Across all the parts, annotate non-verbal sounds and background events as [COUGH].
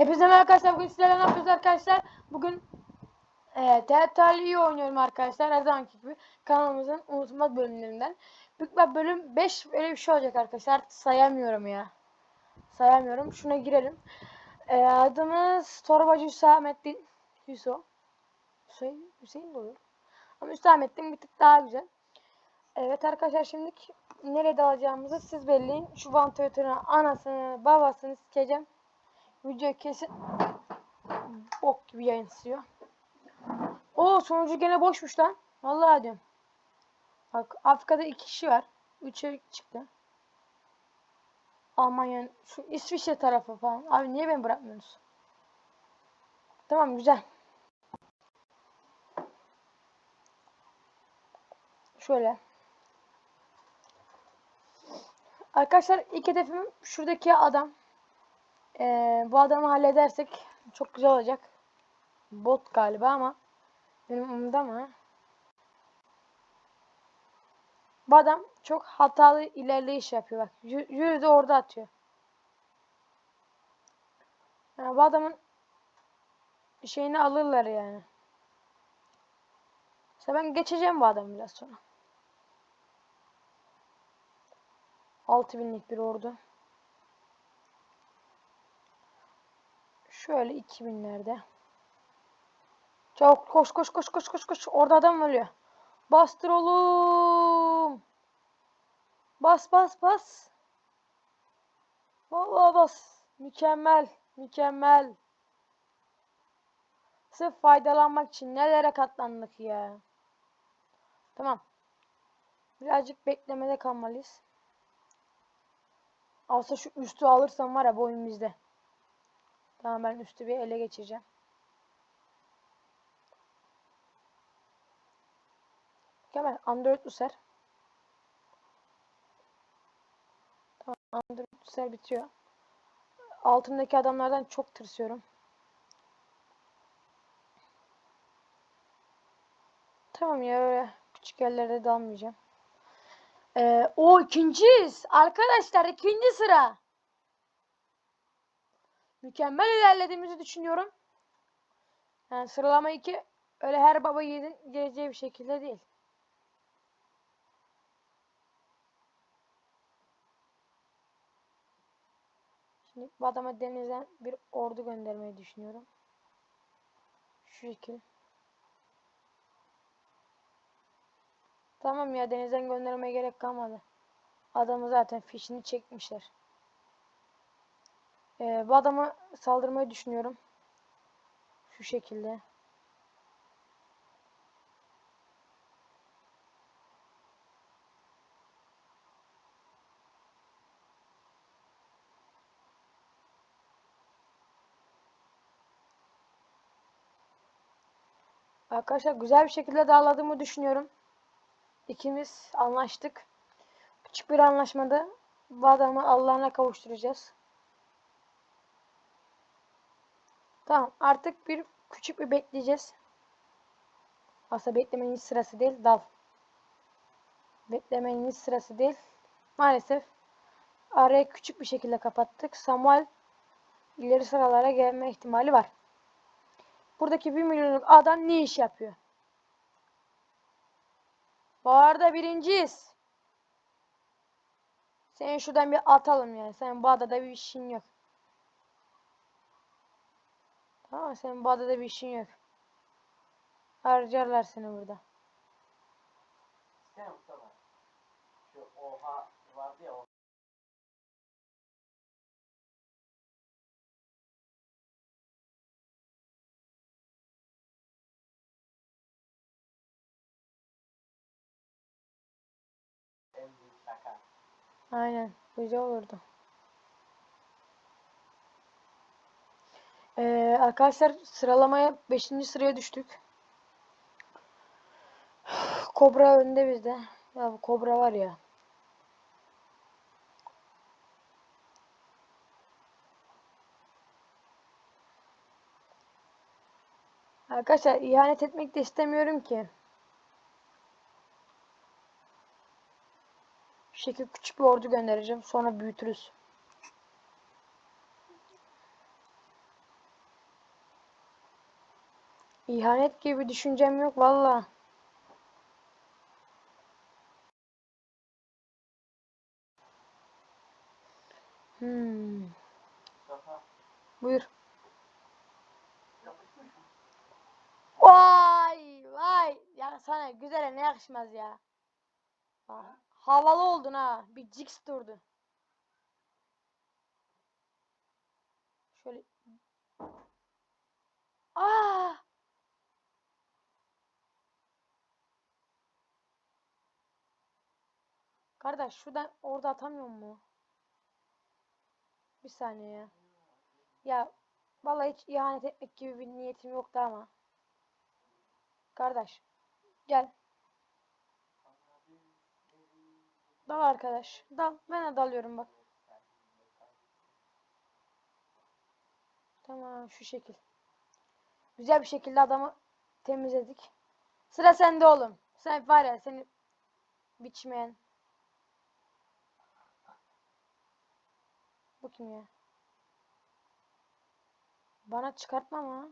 Hepinize merhaba arkadaşlar. Bugün sizlerle ne yapıyoruz arkadaşlar? Bugün e, Teatrali'yi oynuyorum arkadaşlar. Her zamanki gibi kanalımızın unutulmaz bölümlerinden. Büyük bir bölüm 5 öyle bir şey olacak arkadaşlar. Artık sayamıyorum ya. Sayamıyorum. Şuna girelim. E, adımız Torbacı Hüsamettin. Hüso. Hüseyin, Hüseyin de olur. Ama Hüsamettin bir tık daha güzel. Evet arkadaşlar şimdi nereye dalacağımızı siz belirleyin. Şu vantilatörün anasını babasını sikeceğim. Video kesin bok gibi yansıyor. O sonucu gene boşmuş lan. Vallahi diyorum. Bak Afrika'da iki kişi var. Üçe çıktı. Almanya, şu İsviçre tarafı falan. Abi niye beni bırakmıyorsunuz? Tamam güzel. Şöyle. Arkadaşlar ilk hedefim şuradaki adam. Ee, bu adamı halledersek çok güzel olacak. Bot galiba ama benim umurumda mı? Bu adam çok hatalı ilerleyiş yapıyor bak. Yü- Yürü de orada atıyor. Yani bu adamın şeyini alırlar yani. İşte ben geçeceğim bu adamı biraz sonra. 6000'lik bir ordu. Şöyle 2000'lerde. Çabuk koş koş koş koş koş koş. Orada adam ölüyor. Bastır oğlum. Bas bas bas. Vallahi bas. Mükemmel. Mükemmel. Sırf faydalanmak için nelere katlandık ya. Tamam. Birazcık beklemede kalmalıyız. Aslında şu üstü alırsam var ya bu oyun bizde. Tamam ben üstü bir ele geçireceğim. Kemal Android User. Tamam Android User bitiyor. Altındaki adamlardan çok tırsıyorum. Tamam ya öyle küçük yerlere dalmayacağım. Ee, o ikinciyiz. Arkadaşlar ikinci sıra. Mükemmel ilerlediğimizi düşünüyorum. Yani sıralama 2 öyle her baba yiğidin geleceği bir şekilde değil. Şimdi bu denizden bir ordu göndermeyi düşünüyorum. Şu şekil. Tamam ya denizden göndermeye gerek kalmadı. Adamı zaten fişini çekmişler. Ee, bu adama saldırmayı düşünüyorum. Şu şekilde. Arkadaşlar güzel bir şekilde dağıladığımı düşünüyorum. İkimiz anlaştık. Küçük bir anlaşmada bu adamı Allah'ına kavuşturacağız. Tamam artık bir küçük bir bekleyeceğiz. Aslında beklemenin sırası değil. Dal. Beklemenin sırası değil. Maalesef arayı küçük bir şekilde kapattık. Samuel ileri sıralara gelme ihtimali var. Buradaki 1 milyonluk adam ne iş yapıyor? Bu arada birinciyiz. Seni şuradan bir atalım yani. Sen bu adada bir işin yok. Tamam senin bu adada bir işin yok. Harcarlar seni burada. İstemem Mustafa. Şu oha vardı ya o. En büyük şaka. Aynen. Güzel olurdu. Ee, arkadaşlar sıralamaya 5. sıraya düştük. Kobra önde bizde. Ya bu Kobra var ya. Arkadaşlar ihanet etmek de istemiyorum ki. Şu şekilde küçük bir ordu göndereceğim. Sonra büyütürüz. İhanet gibi düşüncem yok valla. Hmm. Buyur. Vay vay. Ya sana güzele ne yakışmaz ya. Havalı oldun ha. Bir jigs durdu. Şöyle. Aa! Kardeş şuradan orada atamıyor mu? Bir saniye ya. Ya vallahi hiç ihanet etmek gibi bir niyetim yoktu ama. Kardeş gel. Dal arkadaş. Dal. Ben de dalıyorum bak. Tamam şu şekil. Güzel bir şekilde adamı temizledik. Sıra sende oğlum. Sen var ya seni biçmeyen. Bu kim ya? Bana çıkartma ama.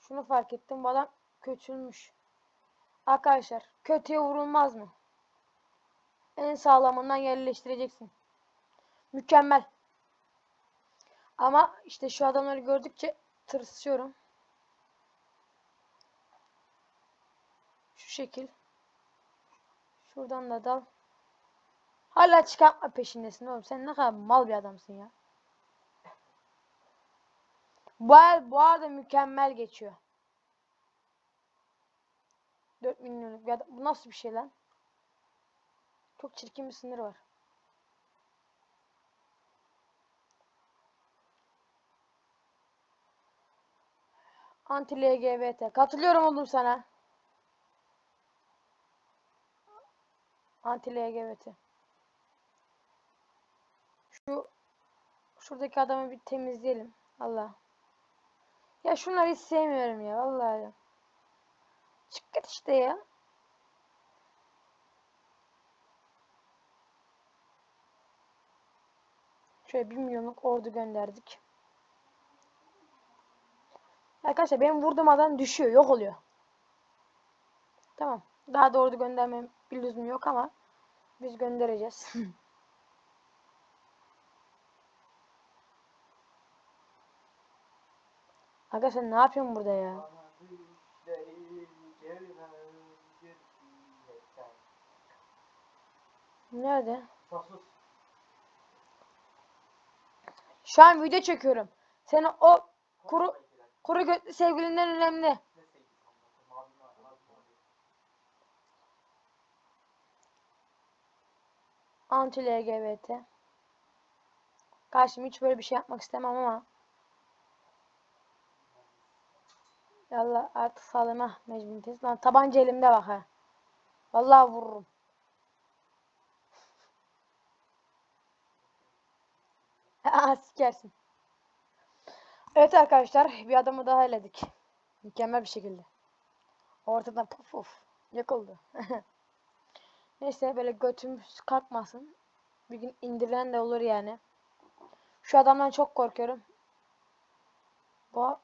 Şunu fark ettim. Bu adam kötülmüş. Arkadaşlar kötüye vurulmaz mı? En sağlamından yerleştireceksin. Mükemmel. Ama işte şu adamları gördükçe tırsıyorum. Şu şekil. Şuradan da dal. Hala çıkartma peşindesin oğlum. Sen ne kadar mal bir adamsın ya. Bu, el, bu arada mükemmel geçiyor. 4 milyonluk ya bu nasıl bir şey lan? Çok çirkin bir sınır var. Anti LGBT. Katılıyorum oğlum sana. Anti LGBT. Şu şuradaki adamı bir temizleyelim. Allah. Ya şunları hiç sevmiyorum ya vallahi. Çık git işte ya. Şöyle bir milyonluk ordu gönderdik. Arkadaşlar benim vurduğum adam düşüyor, yok oluyor. Tamam. Daha da göndermem bir lüzum yok ama biz göndereceğiz. [LAUGHS] Aga sen ne yapıyorsun burada ya? Nerede? Şu an video çekiyorum. Senin o kuru kuru götlü sevgilinden önemli. Anti LGBT. Karşım hiç böyle bir şey yapmak istemem ama Yallah artık sağlama mecburiyetiz. Lan tabanca elimde bak ha. Vallahi vururum. [LAUGHS] Aa sikersin. Evet arkadaşlar bir adamı daha eledik. Mükemmel bir şekilde. Ortadan puf puf yok oldu. [LAUGHS] Neyse böyle götümüz kalkmasın. Bir gün indirilen de olur yani. Şu adamdan çok korkuyorum. Bu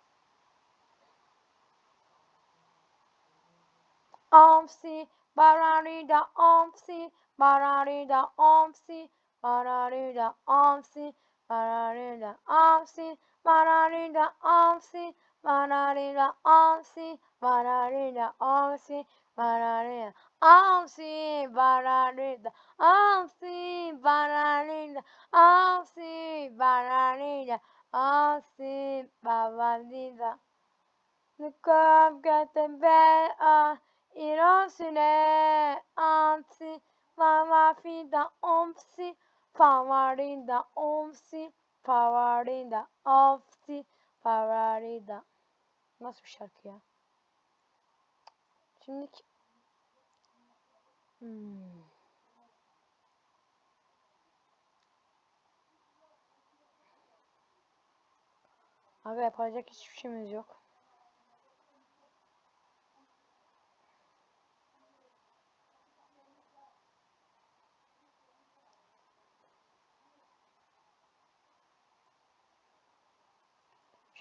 Omsi, bararida omsi, bararida omsi, bararida omsi, bararida omsi, bararida omsi, bararida omsi, bararida omsi, bararida omsi, bararida omsi, bararida omsi, bararida omsi, bararida Nukam katebe a irosine anti Mama fida omsi Favarinda omsi Favarinda omsi Favarinda Nasıl bir şarkı ya? Şimdiki hmm. Abi yapacak hiçbir şeyimiz yok.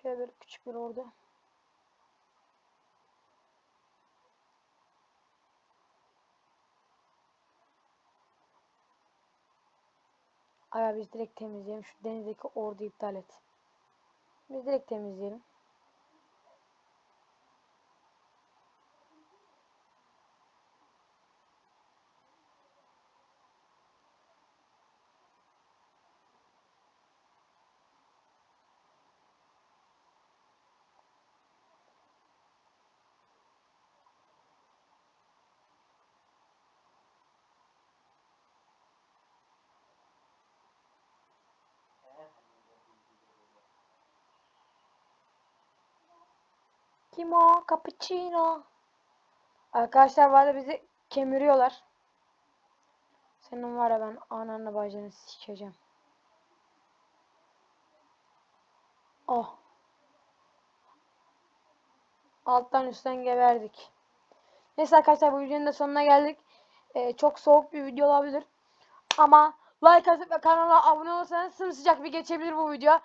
Şöyle böyle küçük bir ordu. Aga biz direkt temizleyelim. Şu denizdeki ordu iptal et. Biz direkt temizleyelim. Kim o? Cappuccino. Arkadaşlar bu arada bizi kemiriyorlar. Senin var ya ben ananı bacını sikeceğim. Oh. Alttan üstten geberdik. Neyse arkadaşlar bu videonun da sonuna geldik. Ee, çok soğuk bir video olabilir. Ama like atıp ve kanala abone olursanız sımsıcak bir geçebilir bu video.